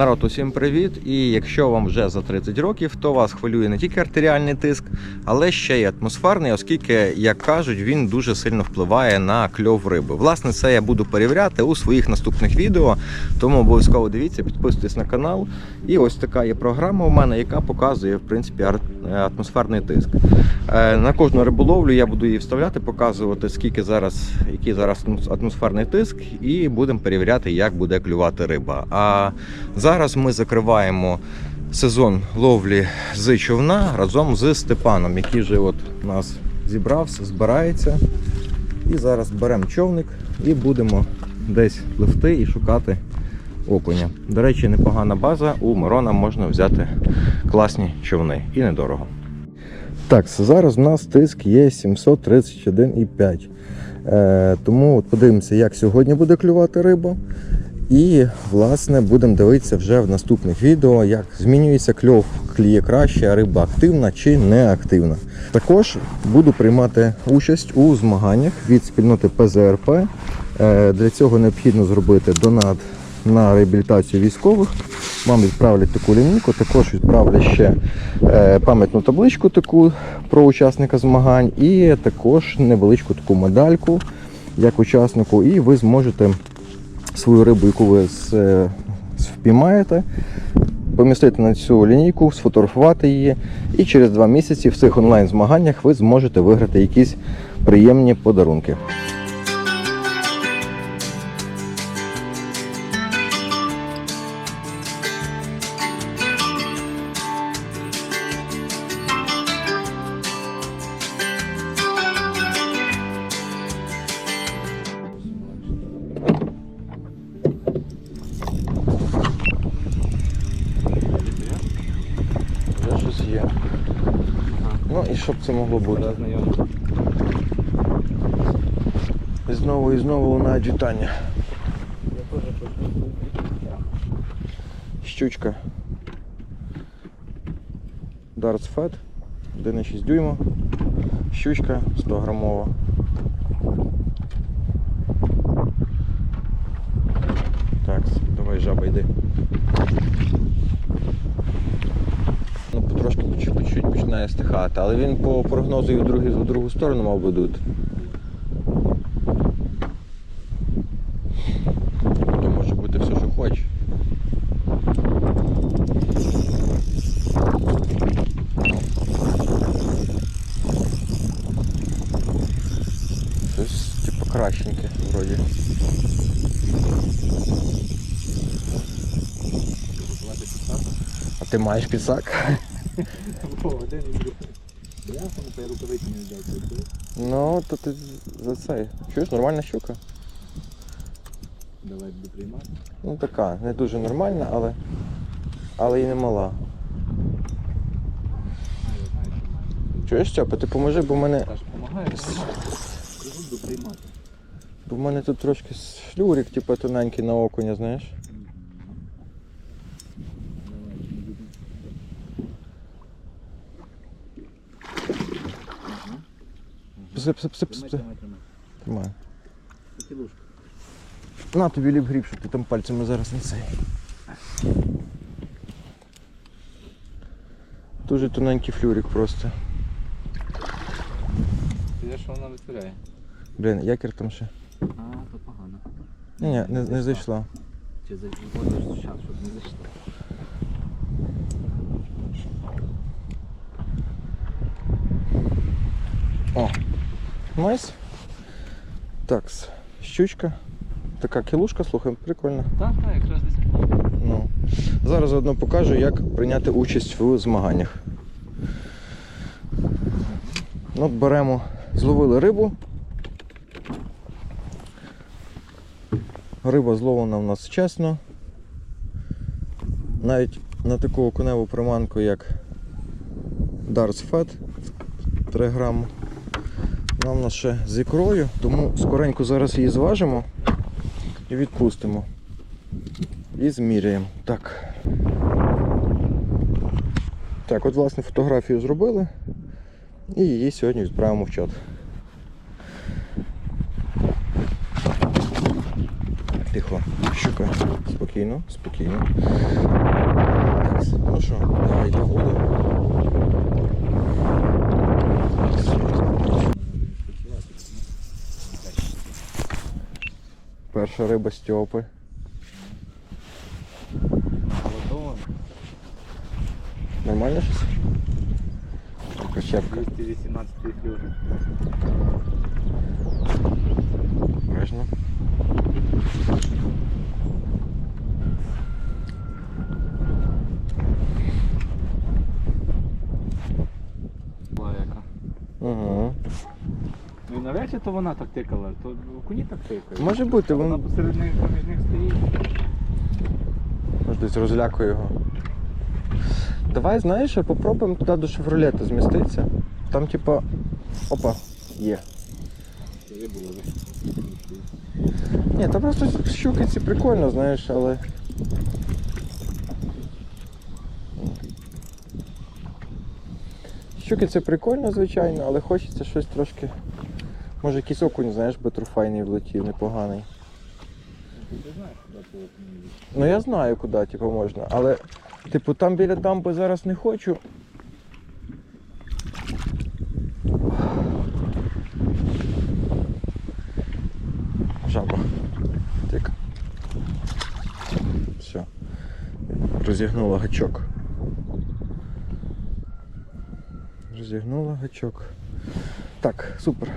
Народ, усім привіт! І якщо вам вже за 30 років, то вас хвилює не тільки артеріальний тиск, але ще й атмосферний, оскільки, як кажуть, він дуже сильно впливає на кльов риби. Власне, це я буду перевіряти у своїх наступних відео, тому обов'язково дивіться, підписуйтесь на канал. І ось така є програма у мене, яка показує в принципі ар- е, атмосферний тиск. Е, На кожну риболовлю я буду її вставляти, показувати, скільки зараз, який зараз атмосферний тиск, і будемо перевіряти, як буде клювати риба. А зараз ми закриваємо сезон ловлі з човна разом з Степаном, який вже от нас зібрався, збирається. І зараз беремо човник і будемо десь пливти і шукати окуня. До речі, непогана база. У Мирона можна взяти класні човни і недорого. Так, зараз у нас тиск є 731,5. Е, тому от подивимося, як сьогодні буде клювати риба. І, власне, будемо дивитися вже в наступних відео, як змінюється кльов, кліє краще, а риба активна чи не активна. Також буду приймати участь у змаганнях від спільноти ПЗРП. Е, Для цього необхідно зробити донат на реабілітацію військових. Вам відправлять таку лінійку, також відправлять ще е, пам'ятну табличку таку про учасника змагань, і також невеличку таку медальку як учаснику, і ви зможете свою рибу, яку ви з- е, впіймаєте, помістити на цю лінійку, сфотографувати її, і через два місяці в цих онлайн-змаганнях ви зможете виграти якісь приємні подарунки. Ну і що б це могло бути? І знову і знову лунають вітання. Щучка. Darts Fat 1,6 дюйма. Щучка 100 грамова. Так, давай жаба йди. Ну, потрошки по починає стихати, але він по прогнозу і в другу, в другу сторону мав би дути. То може бути все, що хоче. Щось типу кращеньке вроді. А ти маєш підсак? Ну, то ти за це. Чуєш, нормальна щука. Давай буду приймати. Ну така, не дуже нормальна, але. Але і не мала. Чуєш, Стьопа, ти поможи, бо в мене. Та ж. Приймати. Бо в мене тут трошки флюрик, типу, тоненький на окуня, знаєш. Пси, пси, пси, пси, Тримай, пси. Тримай. На тобі ліп гріб, щоб ти там пальцями зараз не цей. Дуже тоненький флюрик просто. Ти що вона витворяє? Блін, якір там ще. А, то погано. Ні, ні, не, не зайшла. Чи заводиш щоб не зайшло. О, найс. Так, щучка. Така кілушка, слухай, прикольно. Так, так, якраз десь. Ну. Зараз заодно покажу, як прийняти участь у змаганнях. Ну, беремо, зловили рибу. Риба зловлена в нас чесно. Навіть на таку окуневу приманку, як Darts Fat 3 грами. Вона в нас ще з ікрою, тому скоренько зараз її зважимо і відпустимо. І зміряємо. Так. Так, от власне фотографію зробили. І її сьогодні відправимо в чат. Тихо. Щука. Спокійно, спокійно. Так, ну що, давай до воду. Перша риба Стьопи. Нормально щось? Прищепка. 218 флюр. Обережно. Навряд чи то вона так тикала, то окуні так тикають. Може бути, Вона він посеред них поміж них стоїть. може десь розлякує його. Давай, знаєш, що, попробуємо туди до шевролета зміститися. Там, типа. Опа, є. Це було Ні, та просто щуки ці прикольно, знаєш, але. Щуки це прикольно, звичайно, але хочеться щось трошки. Може якийсь окунь, знаєш, би влетів, непоганий. Ти знаєш, куди ти. Ну я знаю, куди, типу, можна, але, типу, там біля дамби зараз не хочу. Жаба. Тик. Все. Розігнула гачок. Розігнула гачок. Так, супер.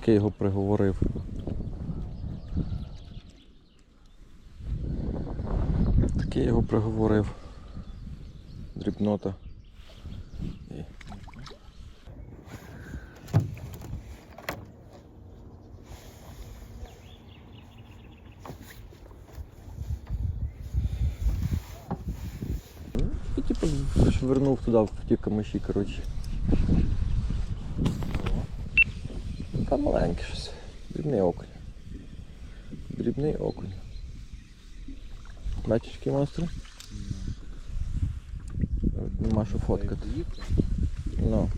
Таке його приговорив. Таке його приговорив. Дрібнота. І... І типу швирнув туди в ті камиші, коротше. Та маленький щось. Дрібний окунь. Дрібний окунь. Бачиш, які монстри? Нема що фоткати. Ну.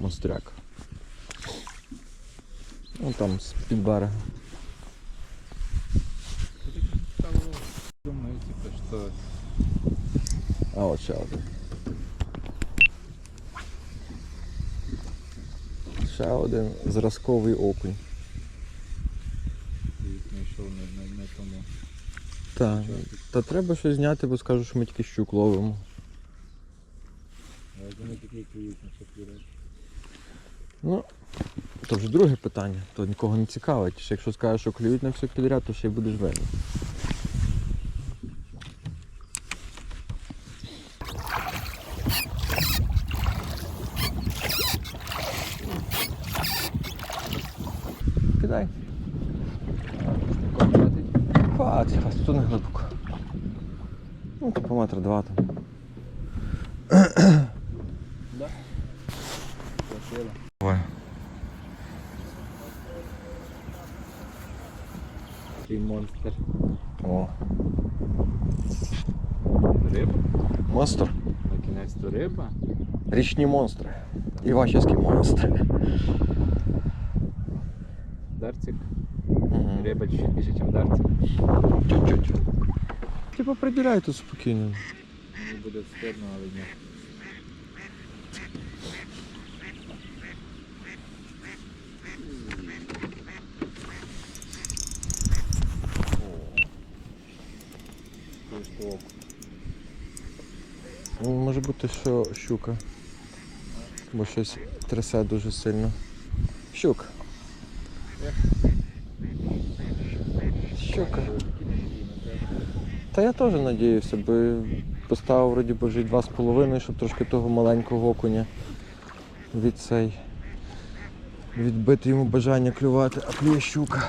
Монстряк. Ну там берега. Думаю, типу, що А от ще один. Ще один зразковий окунь. знайшов на, на, на тому. Так. Та треба щось зняти, бо скажу, що ми тільки щук ловимо. А вони такі клюють на шапірах. Ну, то вже друге питання, то нікого не цікавить. Якщо скажеш, що клюють на все підряд, то ще й будеш винен. Кидай. Хватить, хватить, тут не глибоко. Ну, то по метр два там. Хватило. Давай. Такий монстр. О, Риба? монстр. На кінець то риба. Річні монстри. Івачівські монстри. Дарцик. Угу. Риба чуть більше, ніж дарцик. Чуть-чуть. Типа приділяй тут спокійно. Мені буде стидно, але ні. Ти? Ну, Може бути, що щука. Бо щось трясе дуже сильно. Щука. Та я теж надіюся, бо поставив вроді вже й два з половиною, щоб трошки того маленького окуня від цей. Відбити йому бажання клювати, а клює щука.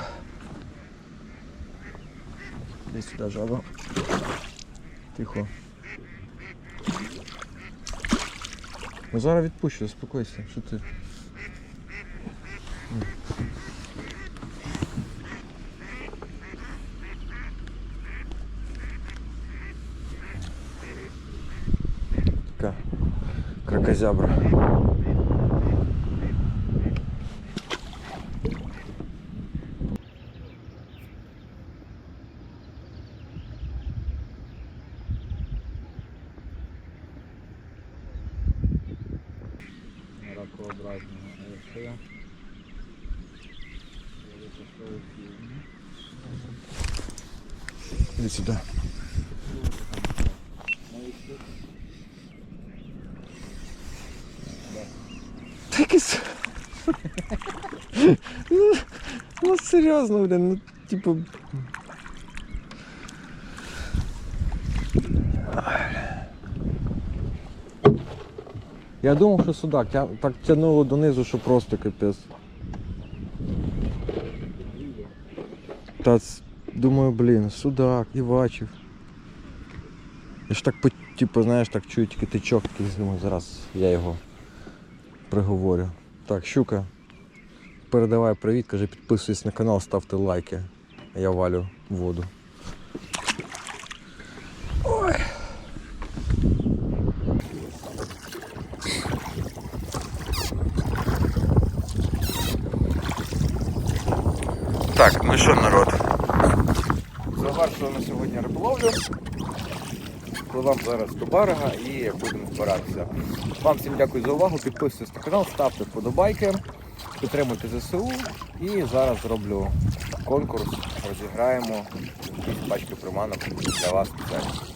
Іди сюди, жаба. Тихо. Ну зараз відпущу, заспокойся. Що ти? М. Така кракозябра. Ракообразного. А якщо я... Іди сюди. Так і с- ну, ну серйозно, блін, ну типу. Я думав, що судак, тя... так тягнуло донизу, що просто капець. Та думаю, блін, судак, Івачів. Я ж так, типу, знаєш, так чую тільки тичок, якийсь, думаю, зараз я його приговорю. Так, щука. Передавай привіт, каже, підписуйтесь на канал, ставте лайки. Я валю в воду. Ой. Так, ну що, народ? Завершуємо сьогодні риболовлю. Пливемо зараз до берега і будемо збиратися. Вам всім дякую за увагу. Підписуйтесь на канал, ставте вподобайки, підтримуйте ЗСУ. І зараз зроблю конкурс, розіграємо якісь пачки приманок для вас спеціально.